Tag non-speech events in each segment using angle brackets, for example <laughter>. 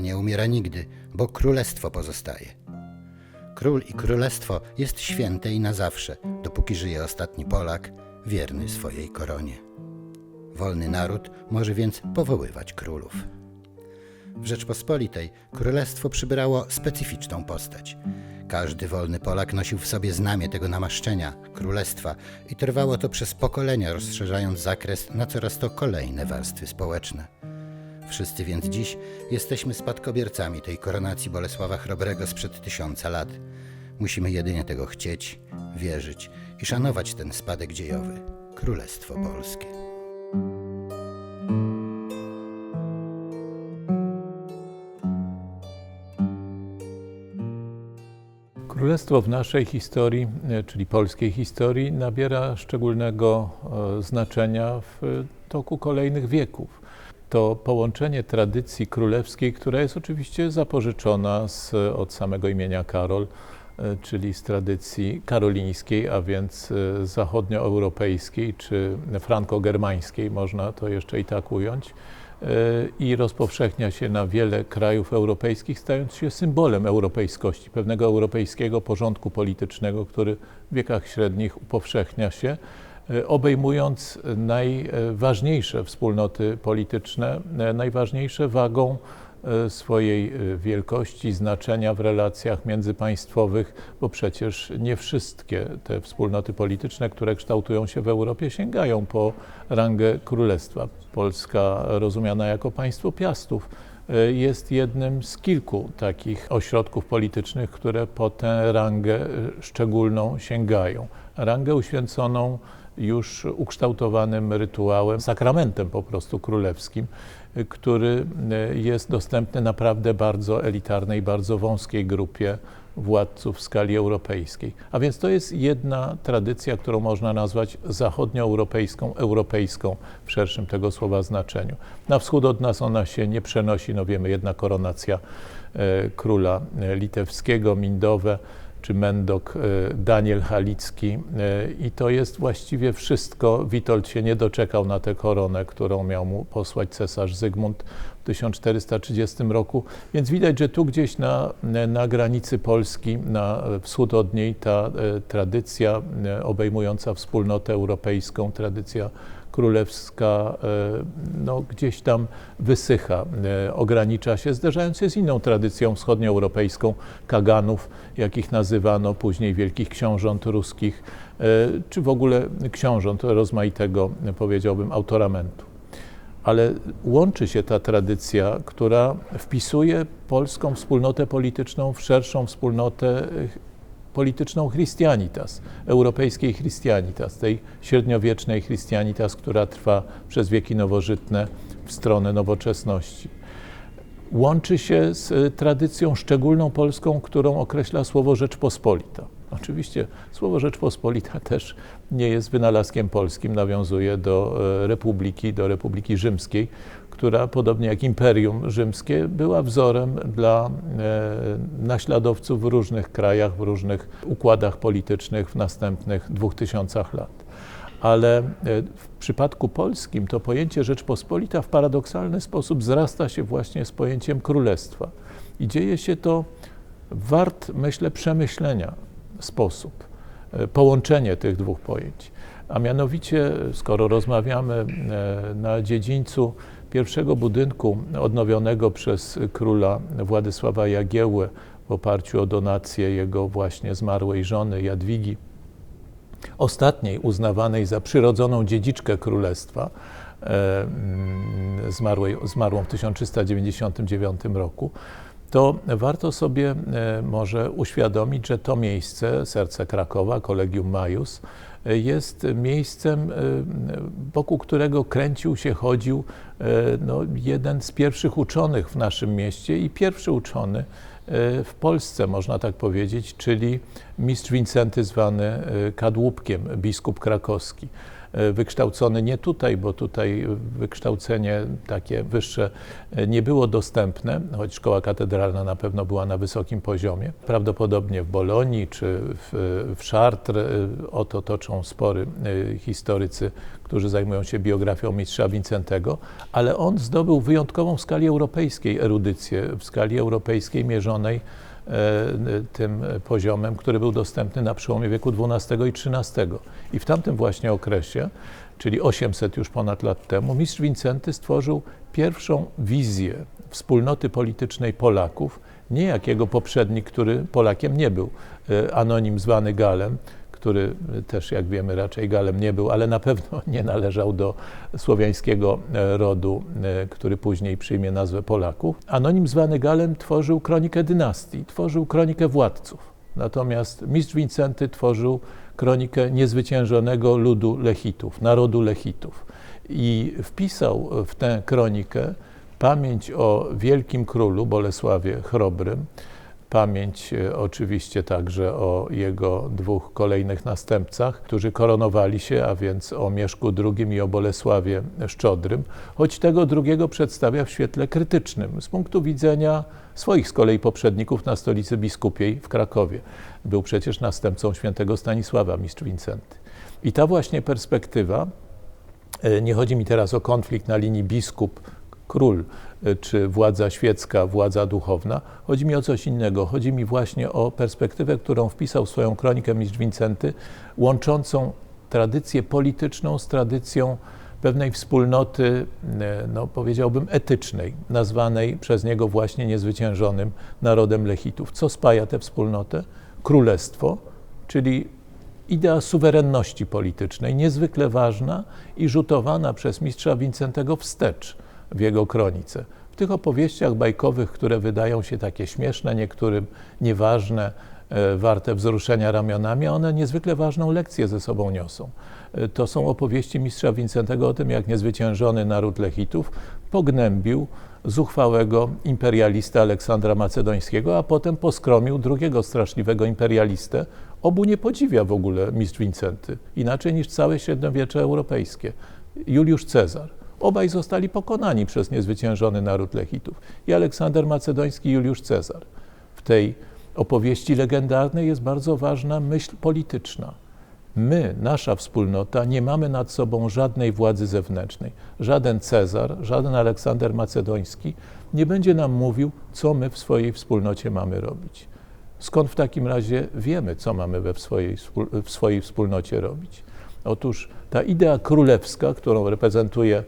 nie umiera nigdy, bo królestwo pozostaje. Król i królestwo jest święte i na zawsze, dopóki żyje ostatni Polak, wierny swojej koronie. Wolny naród może więc powoływać królów. W Rzeczpospolitej królestwo przybrało specyficzną postać. Każdy wolny Polak nosił w sobie znamię tego namaszczenia, królestwa i trwało to przez pokolenia, rozszerzając zakres na coraz to kolejne warstwy społeczne. Wszyscy więc dziś jesteśmy spadkobiercami tej koronacji Bolesława Chrobrego sprzed tysiąca lat. Musimy jedynie tego chcieć, wierzyć i szanować ten spadek dziejowy, Królestwo Polskie. Królestwo w naszej historii, e, czyli polskiej historii, nabiera szczególnego e, znaczenia w toku kolejnych wieków. To połączenie tradycji królewskiej, która jest oczywiście zapożyczona z, od samego imienia Karol, e, czyli z tradycji karolińskiej, a więc zachodnioeuropejskiej czy franko-germańskiej, można to jeszcze i tak ująć i rozpowszechnia się na wiele krajów europejskich, stając się symbolem europejskości, pewnego europejskiego porządku politycznego, który w wiekach średnich upowszechnia się, e, obejmując najważniejsze wspólnoty polityczne, e, najważniejsze wagą E, swojej e, wielkości, znaczenia w relacjach międzypaństwowych, bo przecież nie wszystkie te wspólnoty polityczne, które kształtują się w Europie, sięgają po rangę królestwa. Polska, rozumiana jako państwo piastów, e, jest jednym z kilku takich ośrodków politycznych, które po tę rangę szczególną sięgają. Rangę uświęconą już ukształtowanym rytuałem, sakramentem po prostu królewskim, który e, jest dostępny naprawdę bardzo elitarnej, bardzo wąskiej grupie władców w skali europejskiej. A więc to jest jedna tradycja, którą można nazwać zachodnioeuropejską, europejską w szerszym tego słowa znaczeniu. Na wschód od nas ona się nie przenosi, no wiemy, jedna koronacja e, króla litewskiego, Mindowe, czy Mendok, e, Daniel Halicki e, i to jest właściwie wszystko. Witold się nie doczekał na tę koronę, którą miał mu posłać cesarz Zygmunt w 1430 roku, więc widać, że tu gdzieś na, na granicy Polski, na wschód od niej ta e, tradycja obejmująca wspólnotę europejską, tradycja królewska e, no, gdzieś tam wysycha, e, ogranicza się, zderzając się z inną tradycją wschodnioeuropejską kaganów, jakich nazywano później wielkich książąt ruskich, e, czy w ogóle książąt rozmaitego, powiedziałbym, autoramentu. Ale łączy się ta tradycja, która wpisuje polską wspólnotę polityczną w szerszą wspólnotę polityczną Christianitas, europejskiej Christianitas, tej średniowiecznej Christianitas, która trwa przez wieki nowożytne w stronę nowoczesności. Łączy się z e, tradycją szczególną polską, którą określa słowo Rzeczpospolita. Oczywiście słowo Rzeczpospolita <laughs> też nie jest wynalazkiem polskim, nawiązuje do e, Republiki, do Republiki Rzymskiej, która podobnie jak Imperium Rzymskie była wzorem dla e, naśladowców w różnych krajach, w różnych układach politycznych w następnych dwóch tysiącach lat. Ale e, w przypadku polskim to pojęcie Rzeczpospolita w paradoksalny sposób zrasta się właśnie z pojęciem królestwa. I dzieje się to wart, myślę, przemyślenia sposób, e, połączenie tych dwóch pojęć. A mianowicie, skoro rozmawiamy na dziedzińcu pierwszego budynku odnowionego przez króla Władysława Jagiełłę w oparciu o donację jego właśnie zmarłej żony Jadwigi, ostatniej uznawanej za przyrodzoną dziedziczkę królestwa, e, mm, zmarłej, zmarłą w 1399 roku, to warto sobie e, może uświadomić, że to miejsce, serce Krakowa, Kolegium Majus, jest miejscem, e, wokół którego kręcił się, chodził e, no, jeden z pierwszych uczonych w naszym mieście i pierwszy uczony e, w Polsce, można tak powiedzieć, czyli mistrz Wincenty zwany Kadłubkiem, biskup krakowski. E, wykształcony nie tutaj, bo tutaj wykształcenie takie wyższe e, nie było dostępne, choć szkoła katedralna na pewno była na wysokim poziomie. Prawdopodobnie w Bolonii czy w, w Chartres e, o to toczą spory historycy, którzy zajmują się biografią mistrza Wincentego, ale on zdobył wyjątkową w skali europejskiej erudycję, w skali europejskiej mierzonej tym poziomem, który był dostępny na przełomie wieku XII i XIII. I w tamtym właśnie okresie, czyli 800 już ponad lat temu, mistrz Wincenty stworzył pierwszą wizję wspólnoty politycznej Polaków, nie jak jego poprzednik, który Polakiem nie był, e, anonim zwany Galem, który też, jak wiemy, raczej Galem nie był, ale na pewno <laughs> nie należał do słowiańskiego e, rodu, e, który później przyjmie nazwę Polaków. Anonim zwany Galem tworzył kronikę dynastii, tworzył kronikę władców. Natomiast mistrz Wincenty tworzył kronikę niezwyciężonego ludu Lechitów, narodu Lechitów. I wpisał w tę kronikę pamięć o wielkim królu Bolesławie Chrobrym, pamięć e, oczywiście także o jego dwóch kolejnych następcach, którzy koronowali się, a więc o Mieszku II i o Bolesławie Szczodrym, choć tego drugiego przedstawia w świetle krytycznym z punktu widzenia swoich z kolei poprzedników na stolicy biskupiej w Krakowie. Był przecież następcą świętego Stanisława, mistrz Wincenty. I ta właśnie perspektywa, e, nie chodzi mi teraz o konflikt na linii biskup, król, czy władza świecka, władza duchowna. Chodzi mi o coś innego. Chodzi mi właśnie o perspektywę, którą wpisał w swoją kronikę mistrz Wincenty, łączącą tradycję polityczną z tradycją pewnej wspólnoty, e, no powiedziałbym, etycznej, nazwanej przez niego właśnie niezwyciężonym narodem Lechitów. Co spaja tę wspólnotę? Królestwo, czyli idea suwerenności politycznej, niezwykle ważna i rzutowana przez mistrza Wincentego wstecz w jego kronice. W tych opowieściach bajkowych, które wydają się takie śmieszne, niektórym nieważne, e, warte wzruszenia ramionami, one niezwykle ważną lekcję ze sobą niosą. E, To są opowieści mistrza Wincentego o tym, jak niezwyciężony naród Lechitów pognębił zuchwałego imperialistę Aleksandra Macedońskiego, a potem poskromił drugiego straszliwego imperialistę. Obu nie podziwia w ogóle mistrz Wincenty, inaczej niż całe średniowiecze europejskie. Juliusz Cezar. Obaj zostali pokonani przez niezwyciężony naród Lechitów. I Aleksander Macedoński, i Juliusz Cezar. W tej opowieści legendarnej jest bardzo ważna myśl polityczna. My, nasza wspólnota, nie mamy nad sobą żadnej władzy zewnętrznej. Żaden Cezar, żaden Aleksander Macedoński nie będzie nam mówił, co my w swojej wspólnocie mamy robić. Skąd w takim razie wiemy, co mamy we swojej, w swojej wspólnocie robić? Otóż ta idea królewska, którą reprezentuje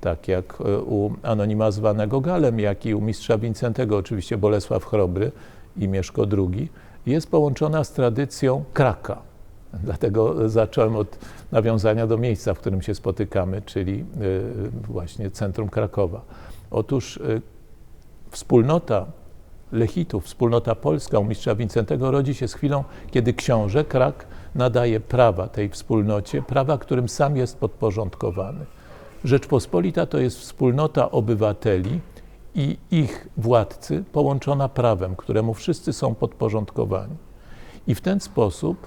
tak jak e, u anonima zwanego Galem, jak i u mistrza Wincentego, oczywiście Bolesław Chrobry i Mieszko II, jest połączona z tradycją kraka. Dlatego zacząłem od nawiązania do miejsca, w którym się spotykamy, czyli e, właśnie centrum Krakowa. Otóż e, wspólnota Lechitów, wspólnota polska u mistrza Wincentego rodzi się z chwilą, kiedy książę Krak nadaje prawa tej wspólnocie, prawa, którym sam jest podporządkowany. Rzeczpospolita to jest wspólnota obywateli i ich władcy połączona prawem, któremu wszyscy są podporządkowani. I w ten sposób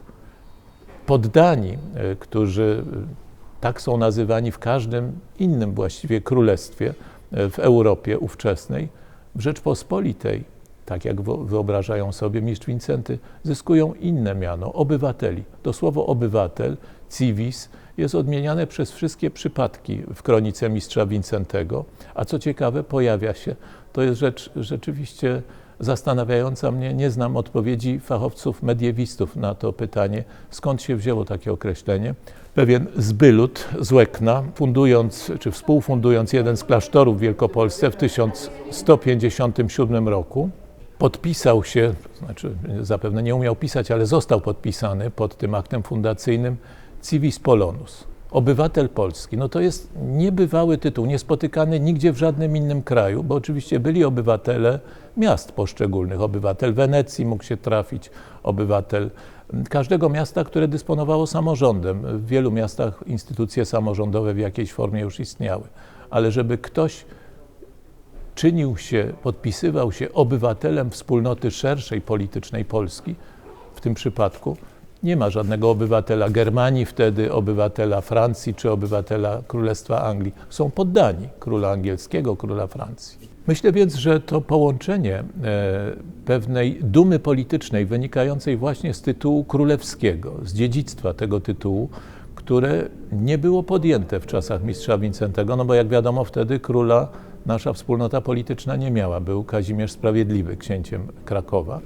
poddani, e, którzy e, tak są nazywani w każdym innym właściwie królestwie e, w Europie ówczesnej, w Rzeczpospolitej, tak jak wyobrażają sobie mistrz Wincenty, zyskują inne miano obywateli. To słowo obywatel, civis, jest odmieniane przez wszystkie przypadki w kronice mistrza Wincentego, a co ciekawe, pojawia się, to jest rzecz rzeczywiście zastanawiająca mnie, nie znam odpowiedzi fachowców mediewistów na to pytanie, skąd się wzięło takie określenie. Pewien Zbylut z Łekna, fundując czy współfundując jeden z klasztorów w Wielkopolsce w 1157 roku, podpisał się, znaczy zapewne nie umiał pisać, ale został podpisany pod tym aktem fundacyjnym Civis Polonus, obywatel Polski. No to jest niebywały tytuł, niespotykany nigdzie w żadnym innym kraju, bo oczywiście byli obywatele miast poszczególnych. Obywatel Wenecji mógł się trafić, obywatel każdego miasta, które dysponowało samorządem. W wielu miastach instytucje samorządowe w jakiejś formie już istniały. Ale żeby ktoś czynił się, podpisywał się obywatelem wspólnoty szerszej politycznej Polski, w tym przypadku, Nie ma żadnego obywatela Germanii wtedy, obywatela Francji czy obywatela Królestwa Anglii. Są poddani króla angielskiego, króla Francji. Myślę więc, że to połączenie e, pewnej dumy politycznej wynikającej właśnie z tytułu królewskiego, z dziedzictwa tego tytułu, które nie było podjęte w czasach mistrza Wincentego, no bo jak wiadomo wtedy króla nasza wspólnota polityczna nie miała, był Kazimierz Sprawiedliwy, księciem Krakowa.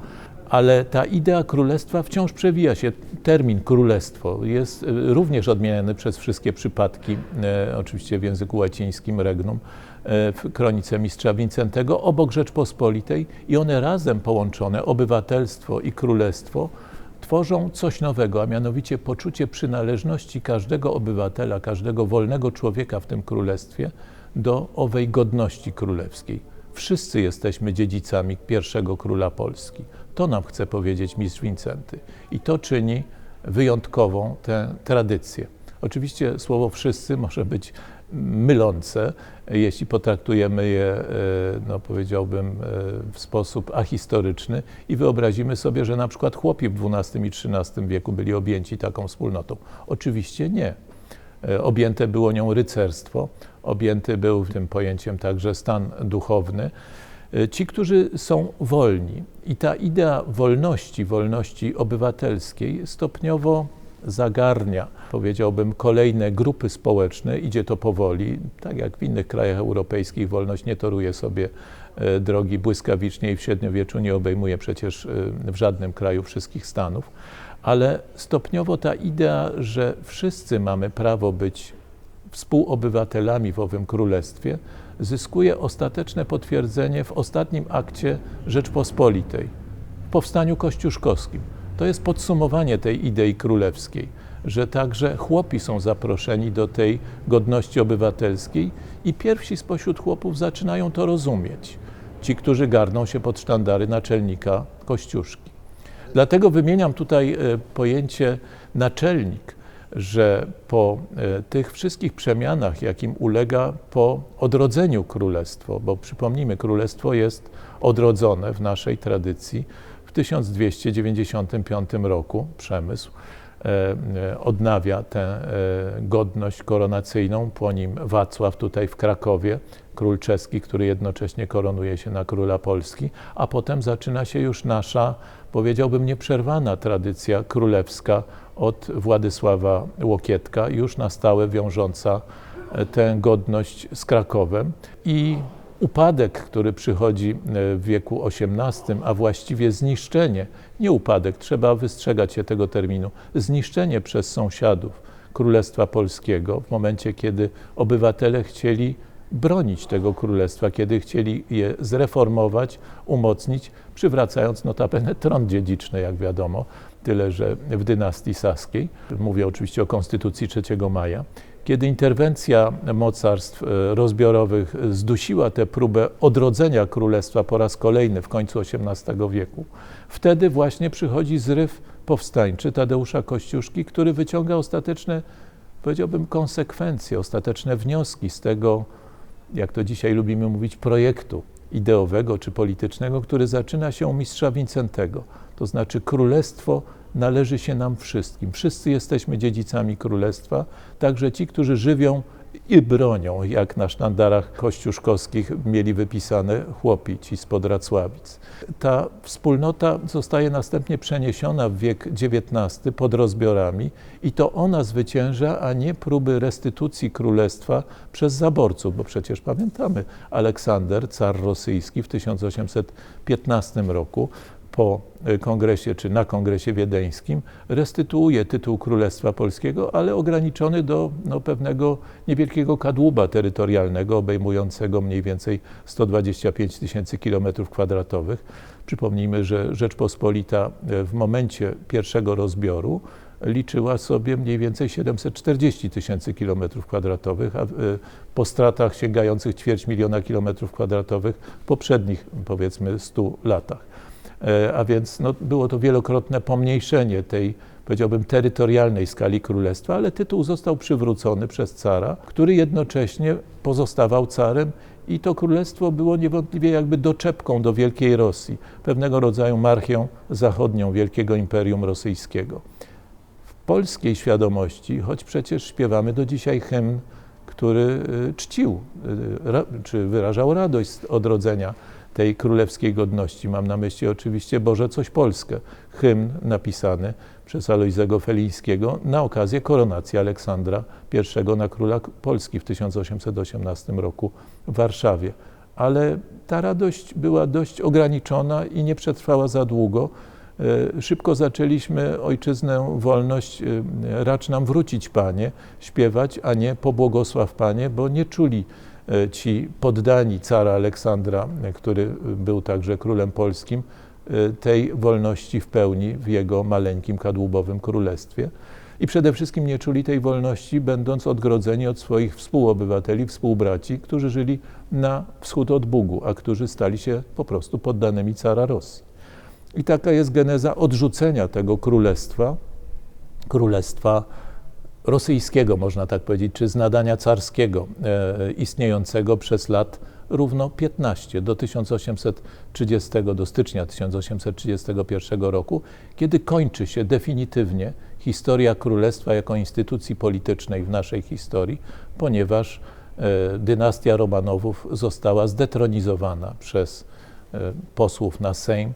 Ale ta idea królestwa wciąż przewija się. Termin królestwo jest e, również odmieniany przez wszystkie przypadki, e, oczywiście w języku łacińskim regnum, e, w kronice mistrza Wincentego, obok Rzeczpospolitej i one razem połączone, obywatelstwo i królestwo, tworzą coś nowego, a mianowicie poczucie przynależności każdego obywatela, każdego wolnego człowieka w tym królestwie do owej godności królewskiej. Wszyscy jesteśmy dziedzicami pierwszego króla Polski. To nam chce powiedzieć mistrz Wincenty i to czyni wyjątkową tę tradycję. Oczywiście słowo wszyscy może być mylące, jeśli potraktujemy je, e, no powiedziałbym, e, w sposób ahistoryczny i wyobrazimy sobie, że na przykład chłopi w XII i XIII wieku byli objęci taką wspólnotą. Oczywiście nie. E, Objęte było nią rycerstwo, objęty był tym pojęciem także stan duchowny. E, Ci, którzy są wolni i ta idea wolności, wolności obywatelskiej stopniowo zagarnia, powiedziałbym, kolejne grupy społeczne. Idzie to powoli, tak jak w innych krajach europejskich, wolność nie toruje sobie e, drogi błyskawicznie i w średniowieczu nie obejmuje przecież e, w żadnym kraju wszystkich stanów, ale stopniowo ta idea, że wszyscy mamy prawo być współobywatelami w owym królestwie, zyskuje ostateczne potwierdzenie w ostatnim akcie Rzeczpospolitej, w powstaniu kościuszkowskim. To jest podsumowanie tej idei królewskiej, że także chłopi są zaproszeni do tej godności obywatelskiej i pierwsi spośród chłopów zaczynają to rozumieć. Ci, którzy garną się pod sztandary naczelnika Kościuszki. Dlatego wymieniam tutaj e, pojęcie naczelnik, że po e, tych wszystkich przemianach, jakim ulega po odrodzeniu królestwo, bo przypomnijmy, królestwo jest odrodzone w naszej tradycji w 1295 roku, przemysł e, e, odnawia tę godność koronacyjną, po nim Wacław tutaj w Krakowie, król czeski, który jednocześnie koronuje się na króla Polski, a potem zaczyna się już nasza, powiedziałbym, nieprzerwana tradycja królewska od Władysława Łokietka, już na stałe wiążąca e, tę godność z Krakowem. I upadek, który przychodzi e, w wieku XVIII, a właściwie zniszczenie, nie upadek, trzeba wystrzegać się tego terminu, zniszczenie przez sąsiadów Królestwa Polskiego w momencie, kiedy obywatele chcieli bronić tego królestwa, kiedy chcieli je zreformować, umocnić, przywracając notabene tron dziedziczny, jak wiadomo, tyle że w dynastii saskiej. Mówię oczywiście o Konstytucji 3 maja. Kiedy interwencja mocarstw e, rozbiorowych zdusiła tę próbę odrodzenia królestwa po raz kolejny w końcu XVIII wieku, wtedy właśnie przychodzi zryw powstańczy Tadeusza Kościuszki, który wyciąga ostateczne, powiedziałbym, konsekwencje, ostateczne wnioski z tego, jak to dzisiaj lubimy mówić, projektu ideowego czy politycznego, który zaczyna się u mistrza Wincentego. To znaczy królestwo należy się nam wszystkim. Wszyscy jesteśmy dziedzicami królestwa, także ci, którzy żywią i bronią, jak na sztandarach kościuszkowskich mieli wypisane chłopi, ci spod Racławic. Ta wspólnota zostaje następnie przeniesiona w wiek XIX pod rozbiorami i to ona zwycięża, a nie próby restytucji królestwa przez zaborców, bo przecież pamiętamy, Aleksander, car rosyjski w 1815 roku po e, kongresie czy na kongresie wiedeńskim restytuuje tytuł Królestwa Polskiego, ale ograniczony do no, pewnego niewielkiego kadłuba terytorialnego, obejmującego mniej więcej 125 tysięcy kilometrów kwadratowych. Przypomnijmy, że Rzeczpospolita e, w momencie pierwszego rozbioru liczyła sobie mniej więcej 740 tysięcy kilometrów kwadratowych, a e, po stratach sięgających ćwierć miliona kilometrów kwadratowych w poprzednich powiedzmy 100 latach. E, a więc no, było to wielokrotne pomniejszenie tej, powiedziałbym, terytorialnej skali królestwa, ale tytuł został przywrócony przez cara, który jednocześnie pozostawał carem i to królestwo było niewątpliwie jakby doczepką do Wielkiej Rosji, pewnego rodzaju marchią zachodnią Wielkiego Imperium Rosyjskiego. polskiej świadomości, choć przecież śpiewamy do dzisiaj hymn, który y, czcił, y, czy wyrażał radość z odrodzenia tej królewskiej godności. Mam na myśli oczywiście Boże Coś Polskę, hymn napisany przez Alojzego Felińskiego na okazję koronacji Aleksandra I na króla Polski w 1818 roku w Warszawie. Ale ta radość była dość ograniczona i nie przetrwała za długo. E, Szybko zaczęliśmy ojczyznę, wolność, e, racz nam wrócić, Panie, śpiewać, a nie pobłogosław, Panie, bo nie czuli ci poddani cara Aleksandra, e, który był także królem polskim, e, tej wolności w pełni w jego maleńkim kadłubowym królestwie. I przede wszystkim nie czuli tej wolności, będąc odgrodzeni od swoich współobywateli, współbraci, którzy żyli na wschód od Bugu, a którzy stali się po prostu poddanymi cara Rosji. I taka jest geneza odrzucenia tego królestwa, królestwa rosyjskiego, można tak powiedzieć, czy z nadania carskiego, e, istniejącego przez lat równo 15, do 1830, do stycznia 1831 roku, kiedy kończy się definitywnie historia królestwa jako instytucji politycznej w naszej historii, ponieważ e, dynastia Romanowów została zdetronizowana przez e, posłów na Sejm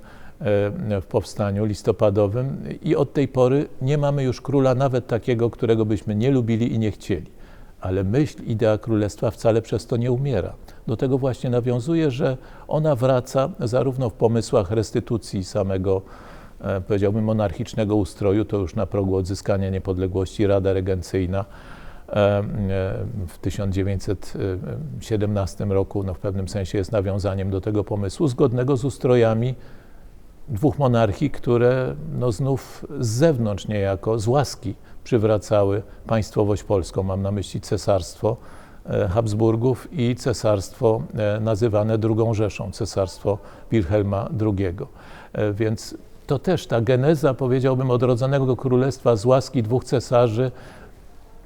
w powstaniu listopadowym i od tej pory nie mamy już króla nawet takiego, którego byśmy nie lubili i nie chcieli. Ale myśl, idea królestwa wcale przez to nie umiera. Do tego właśnie nawiązuje, że ona wraca zarówno w pomysłach restytucji samego, e, powiedziałbym, monarchicznego ustroju, to już na progu odzyskania niepodległości Rada Regencyjna, e, e, w 1917 roku no w pewnym sensie jest nawiązaniem do tego pomysłu, zgodnego z ustrojami dwóch monarchii, które no znów z zewnątrz niejako, z łaski przywracały państwowość polską. Mam na myśli cesarstwo e, Habsburgów i cesarstwo e, nazywane drugą Rzeszą, cesarstwo Wilhelma II. E, Więc to też ta geneza, powiedziałbym, odrodzonego królestwa z łaski dwóch cesarzy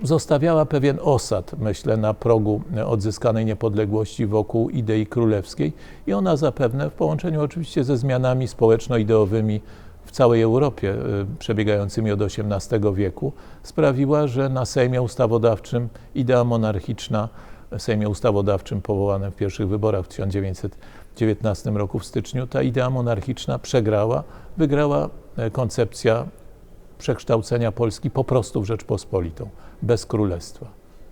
zostawiała pewien osad, myślę, na progu odzyskanej niepodległości wokół idei królewskiej i ona zapewne w połączeniu oczywiście ze zmianami społeczno-ideowymi w całej Europie y, przebiegającymi od XVIII wieku sprawiła, że na Sejmie Ustawodawczym idea monarchiczna, Sejmie Ustawodawczym powołanym w pierwszych wyborach w 1919 roku w styczniu, ta idea monarchiczna przegrała, wygrała e, koncepcja przekształcenia Polski po prostu w Rzeczpospolitą, bez królestwa.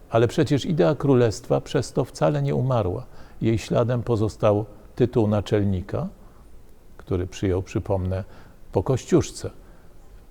Ale przecież idea królestwa przez to wcale nie umarła. Jej śladem pozostał tytuł naczelnika, który przyjął, przypomnę, po Kościuszce.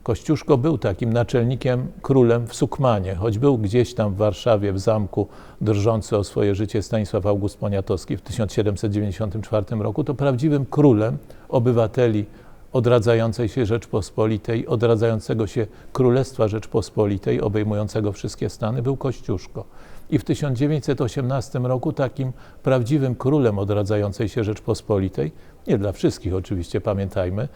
Kościuszko był takim naczelnikiem, królem w Sukmanie, choć był gdzieś tam w Warszawie, w zamku, drżący o swoje życie Stanisław August Poniatowski w 1794 roku, to prawdziwym królem obywateli odradzającej się Rzeczpospolitej, odradzającego się Królestwa Rzeczpospolitej, obejmującego wszystkie Stany, był Kościuszko. I w 1918 roku takim prawdziwym królem odradzającej się Rzeczpospolitej, nie dla wszystkich oczywiście, pamiętajmy,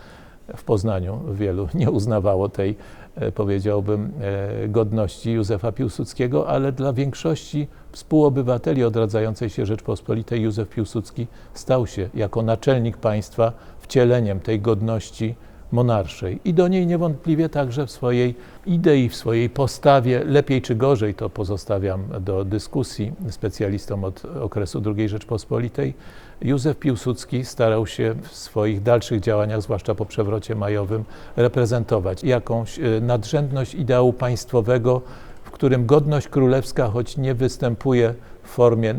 w Poznaniu wielu <laughs> nie uznawało tej, e, powiedziałbym, e, godności Józefa Piłsudskiego, ale dla większości współobywateli odradzającej się Rzeczpospolitej Józef Piłsudski stał się jako naczelnik państwa wcieleniem tej godności monarszej. I do niej niewątpliwie także w swojej idei, w swojej postawie, lepiej czy gorzej, to pozostawiam do dyskusji. Specjalistom od okresu II Rzeczpospolitej, Józef Piłsudski starał się w swoich dalszych działaniach, zwłaszcza po przewrocie majowym, reprezentować jakąś e, nadrzędność ideału państwowego, w którym godność królewska, choć nie występuje w formie e,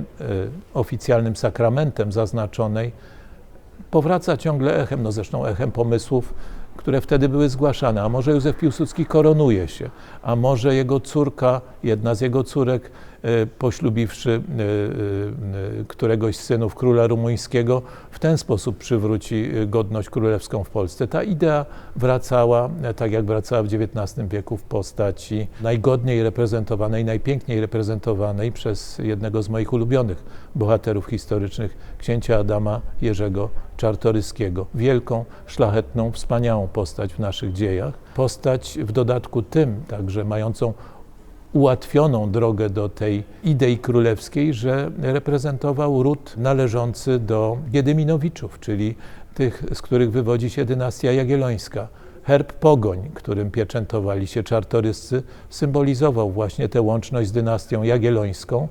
oficjalnym sakramentem zaznaczonej, powraca ciągle echem, no zresztą echem pomysłów, które wtedy były zgłaszane. A może Józef Piłsudski koronuje się, a może jego córka, jedna z jego córek, poślubiwszy e, e, któregoś z synów króla rumuńskiego, w ten sposób przywróci godność królewską w Polsce. Ta idea wracała, tak jak wracała w XIX wieku, w postaci najgodniej reprezentowanej, najpiękniej reprezentowanej przez jednego z moich ulubionych bohaterów historycznych, księcia Adama Jerzego Czartoryskiego. Wielką, szlachetną, wspaniałą postać w naszych dziejach. Postać w dodatku tym także mającą ułatwioną drogę do tej idei królewskiej, że reprezentował ród należący do Giedyminowiczów, czyli tych, z których wywodzi się dynastia jagiellońska. herb pogoń, którym pieczętowali się czartoryscy, symbolizował właśnie tę łączność z dynastią jagiellońską,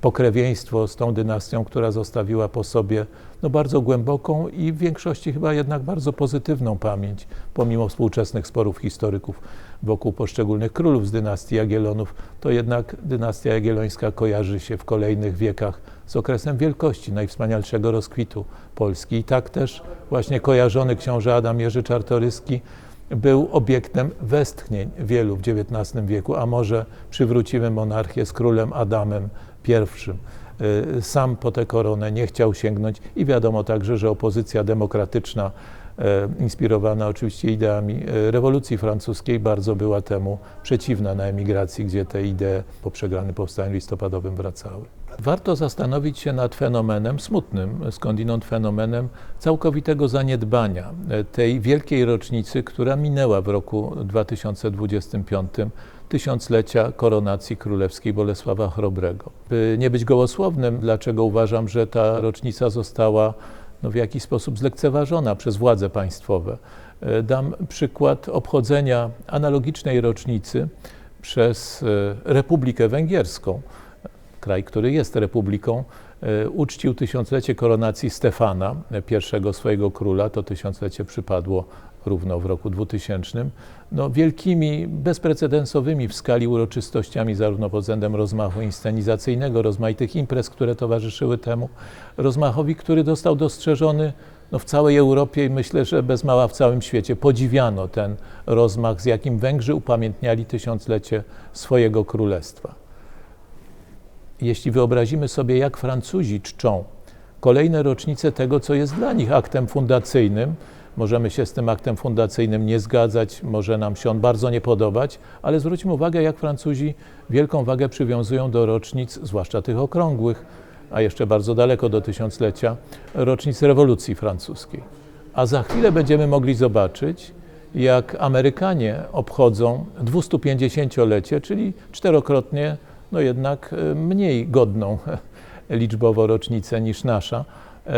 pokrewieństwo z tą dynastią, która zostawiła po sobie no, bardzo głęboką i w większości chyba jednak bardzo pozytywną pamięć, pomimo współczesnych sporów historyków wokół poszczególnych królów z dynastii Jagiellonów, to jednak dynastia jagiellońska kojarzy się w kolejnych wiekach z okresem wielkości, najwspanialszego rozkwitu Polski. I tak też właśnie kojarzony książę Adam Jerzy Czartoryski był obiektem westchnień wielu w XIX wieku, a może przywrócimy monarchię z królem Adamem I. Y, Sam po tę koronę nie chciał sięgnąć i wiadomo także, że opozycja demokratyczna, inspirowana oczywiście ideami e, rewolucji francuskiej, bardzo była temu przeciwna na emigracji, gdzie te idee po przegranym powstaniu listopadowym wracały. Warto zastanowić się nad fenomenem smutnym, skądinąd fenomenem całkowitego zaniedbania e, tej wielkiej rocznicy, która minęła w roku 2025, tysiąclecia koronacji królewskiej Bolesława Chrobrego. By nie być gołosłownym, dlaczego uważam, że ta rocznica została no, w jakiś sposób zlekceważona przez władze państwowe. E, Dam przykład obchodzenia analogicznej rocznicy przez e, Republikę Węgierską kraj, który jest republiką, e, uczcił tysiąclecie koronacji Stefana, pierwszego swojego króla. To tysiąclecie przypadło równo w roku 2000. No, wielkimi, bezprecedensowymi w skali uroczystościami, zarówno pod względem rozmachu inscenizacyjnego, rozmaitych imprez, które towarzyszyły temu rozmachowi, który został dostrzeżony no, w całej Europie i myślę, że bez mała w całym świecie. Podziwiano ten rozmach, z jakim Węgrzy upamiętniali tysiąclecie swojego królestwa jeśli wyobrazimy sobie, jak Francuzi czczą kolejne rocznice tego, co jest dla nich aktem fundacyjnym, możemy się z tym aktem fundacyjnym nie zgadzać, może nam się on bardzo nie podobać, ale zwróćmy uwagę, jak Francuzi wielką wagę przywiązują do rocznic, zwłaszcza tych okrągłych, a jeszcze bardzo daleko do tysiąclecia, rocznic rewolucji francuskiej. A za chwilę będziemy mogli zobaczyć, jak Amerykanie obchodzą 250-lecie, czyli czterokrotnie no jednak e, mniej godną <laughs> liczbowo rocznicę niż nasza. E,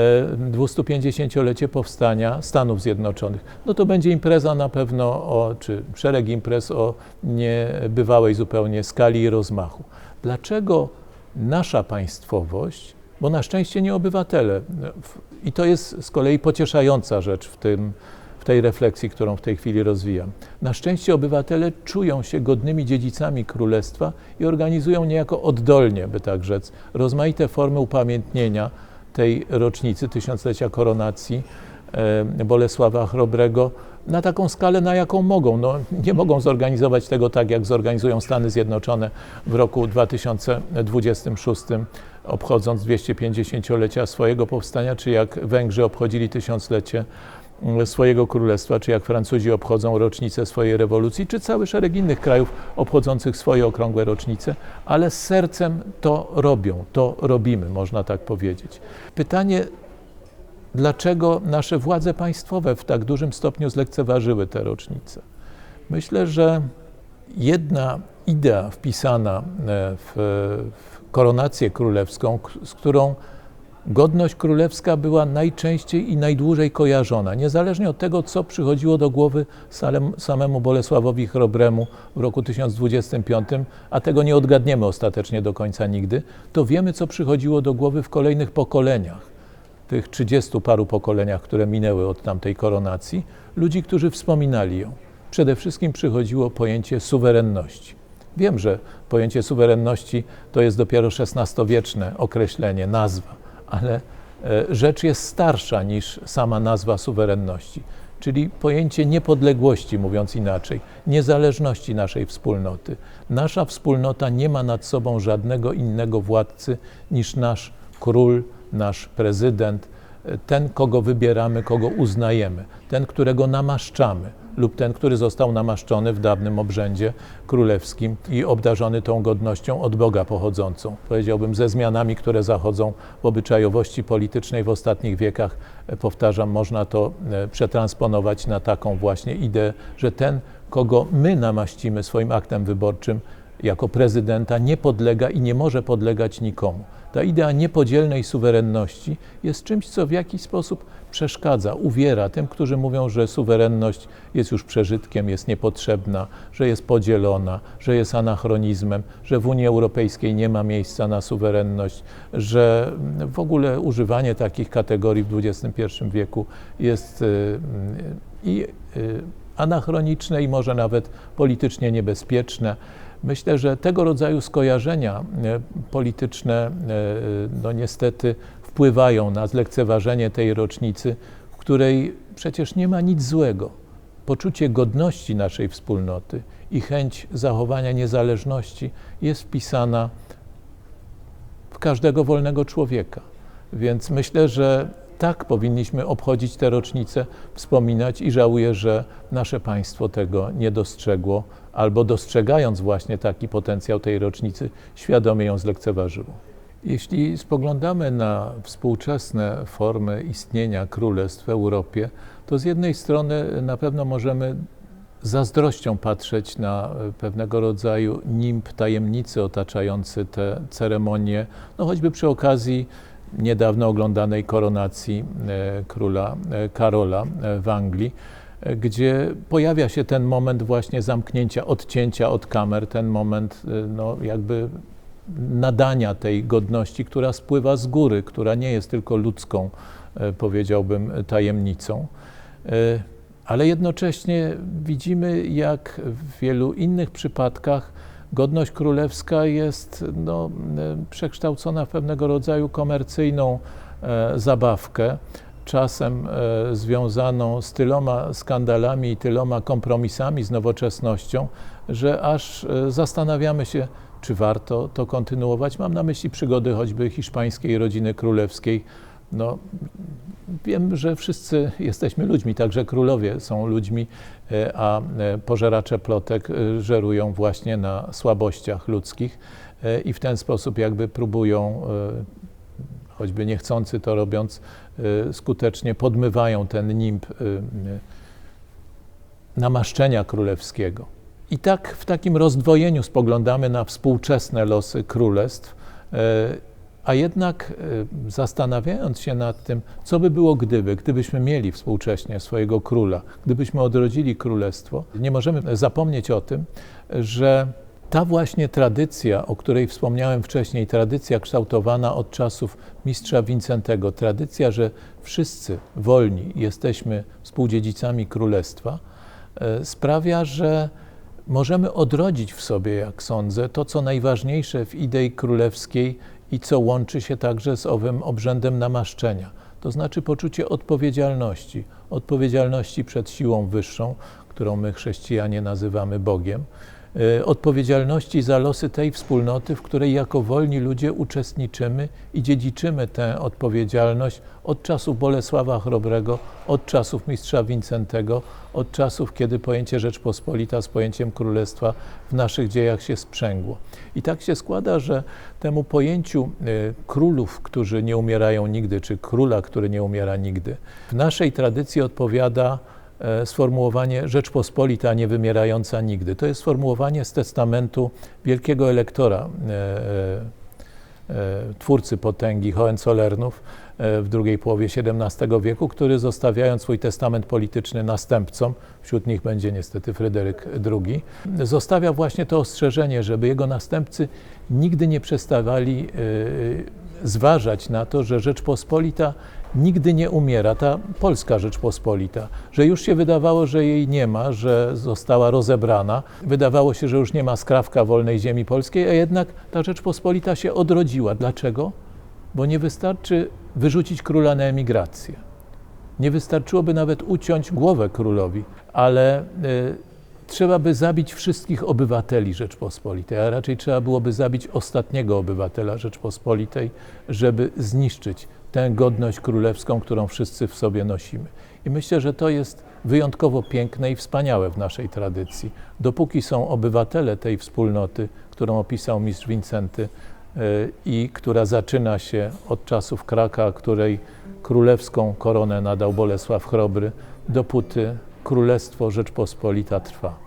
250-lecie powstania Stanów Zjednoczonych. No to będzie impreza na pewno, o, czy szereg imprez o niebywałej zupełnie skali i rozmachu. Dlaczego nasza państwowość, bo na szczęście nie obywatele, i to jest z kolei pocieszająca rzecz w tym, tej refleksji, którą w tej chwili rozwijam. Na szczęście obywatele czują się godnymi dziedzicami królestwa i organizują niejako oddolnie, by tak rzec, rozmaite formy upamiętnienia tej rocznicy tysiąclecia koronacji e, Bolesława Chrobrego na taką skalę, na jaką mogą. No, nie mogą zorganizować tego tak, jak zorganizują Stany Zjednoczone w roku 2026, obchodząc 250-lecia swojego powstania, czy jak Węgrzy obchodzili tysiąclecie swojego królestwa, czy jak Francuzi obchodzą rocznicę swojej rewolucji, czy cały szereg innych krajów obchodzących swoje okrągłe rocznice, ale z sercem to robią, to robimy, można tak powiedzieć. Pytanie, dlaczego nasze władze państwowe w tak dużym stopniu zlekceważyły te rocznice? Myślę, że jedna idea wpisana e, w, w koronację królewską, z którą godność królewska była najczęściej i najdłużej kojarzona, niezależnie od tego, co przychodziło do głowy samemu Bolesławowi Chrobremu w roku 1025, a tego nie odgadniemy ostatecznie do końca nigdy, to wiemy, co przychodziło do głowy w kolejnych pokoleniach tych trzydziestu paru pokoleniach, które minęły od tamtej koronacji, ludzi, którzy wspominali ją. Przede wszystkim przychodziło pojęcie suwerenności. Wiem, że pojęcie suwerenności to jest dopiero XVI-wieczne określenie, nazwa, ale e, rzecz jest starsza niż sama nazwa suwerenności, czyli pojęcie niepodległości, mówiąc inaczej, niezależności naszej wspólnoty. Nasza wspólnota nie ma nad sobą żadnego innego władcy niż nasz król, nasz prezydent, ten, kogo wybieramy, kogo uznajemy, ten, którego namaszczamy, lub ten, który został namaszczony w dawnym obrzędzie królewskim i obdarzony tą godnością od Boga pochodzącą. Powiedziałbym, ze zmianami, które zachodzą w obyczajowości politycznej w ostatnich wiekach, e, powtarzam, można to e, przetransponować na taką właśnie ideę, że ten, kogo my namaścimy swoim aktem wyborczym, jako prezydenta nie podlega i nie może podlegać nikomu. Ta idea niepodzielnej suwerenności jest czymś, co w jakiś sposób przeszkadza, uwiera tym, którzy mówią, że suwerenność jest już przeżytkiem, jest niepotrzebna, że jest podzielona, że jest anachronizmem, że w Unii Europejskiej nie ma miejsca na suwerenność, że w ogóle używanie takich kategorii w XXI wieku jest y, i y, anachroniczne i może nawet politycznie niebezpieczne. Myślę, że tego rodzaju skojarzenia e, polityczne, e, no niestety, wpływają na zlekceważenie tej rocznicy, w której przecież nie ma nic złego. Poczucie godności naszej wspólnoty i chęć zachowania niezależności jest wpisana w każdego wolnego człowieka. Więc myślę, że tak powinniśmy obchodzić tę rocznicę, wspominać i żałuję, że nasze państwo tego nie dostrzegło, albo dostrzegając właśnie taki potencjał tej rocznicy, świadomie ją zlekceważyło. Jeśli spoglądamy na współczesne formy istnienia królestw w Europie, to z jednej strony na pewno możemy zazdrością patrzeć na pewnego rodzaju nimb tajemnicy otaczający te ceremonie, no choćby przy okazji niedawno oglądanej koronacji e, króla e, Karola e, w Anglii, gdzie pojawia się ten moment właśnie zamknięcia, odcięcia od kamer, ten moment no, jakby nadania tej godności, która spływa z góry, która nie jest tylko ludzką, powiedziałbym, tajemnicą. Ale jednocześnie widzimy, jak w wielu innych przypadkach godność królewska jest no, przekształcona w pewnego rodzaju komercyjną e, zabawkę, czasem e, związaną z tyloma skandalami i tyloma kompromisami z nowoczesnością, że aż e, zastanawiamy się, czy warto to kontynuować. Mam na myśli przygody choćby hiszpańskiej rodziny królewskiej. No, wiem, że wszyscy jesteśmy ludźmi, także królowie są ludźmi, e, a pożeracze plotek żerują właśnie na słabościach ludzkich i w ten sposób jakby próbują, choćby niechcący to robiąc, skutecznie podmywają ten nimb namaszczenia królewskiego. I tak w takim rozdwojeniu spoglądamy na współczesne losy królestw a jednak zastanawiając się nad tym, co by było gdyby, gdybyśmy mieli współcześnie swojego króla, gdybyśmy odrodzili królestwo, nie możemy zapomnieć o tym, że ta właśnie tradycja, o której wspomniałem wcześniej, tradycja kształtowana od czasów mistrza Wincentego, tradycja, że wszyscy wolni jesteśmy współdziedzicami królestwa, e, sprawia, że możemy odrodzić w sobie, jak sądzę, to, co najważniejsze w idei królewskiej i co łączy się także z owym obrzędem namaszczenia, to znaczy poczucie odpowiedzialności, odpowiedzialności przed siłą wyższą, którą my chrześcijanie nazywamy Bogiem, odpowiedzialności za losy tej wspólnoty, w której jako wolni ludzie uczestniczymy i dziedziczymy tę odpowiedzialność od czasów Bolesława Chrobrego, od czasów mistrza Wincentego, od czasów, kiedy pojęcie Rzeczpospolita z pojęciem królestwa w naszych dziejach się sprzęgło. I tak się składa, że temu pojęciu e, królów, którzy nie umierają nigdy, czy króla, który nie umiera nigdy, w naszej tradycji odpowiada sformułowanie Rzeczpospolita niewymierająca nigdy. To jest sformułowanie z testamentu wielkiego elektora, e, e, twórcy potęgi Hohenzollernów w drugiej połowie XVII wieku, który zostawiając swój testament polityczny następcom, wśród nich będzie niestety Fryderyk II, zostawia właśnie to ostrzeżenie, żeby jego następcy nigdy nie przestawali zważać na to, że Rzeczpospolita nigdy nie umiera, ta polska Rzeczpospolita, że już się wydawało, że jej nie ma, że została rozebrana. Wydawało się, że już nie ma skrawka wolnej ziemi polskiej, a jednak ta Rzeczpospolita się odrodziła. Dlaczego? Bo nie wystarczy wyrzucić króla na emigrację. Nie wystarczyłoby nawet uciąć głowę królowi, ale y, trzeba by zabić wszystkich obywateli Rzeczpospolitej, a raczej trzeba byłoby zabić ostatniego obywatela Rzeczpospolitej, żeby zniszczyć tę godność królewską, którą wszyscy w sobie nosimy. I myślę, że to jest wyjątkowo piękne i wspaniałe w naszej tradycji. Dopóki są obywatele tej wspólnoty, którą opisał mistrz Wincenty e, i która zaczyna się od czasów Kraka, której królewską koronę nadał Bolesław Chrobry, dopóty Królestwo Rzeczpospolita trwa.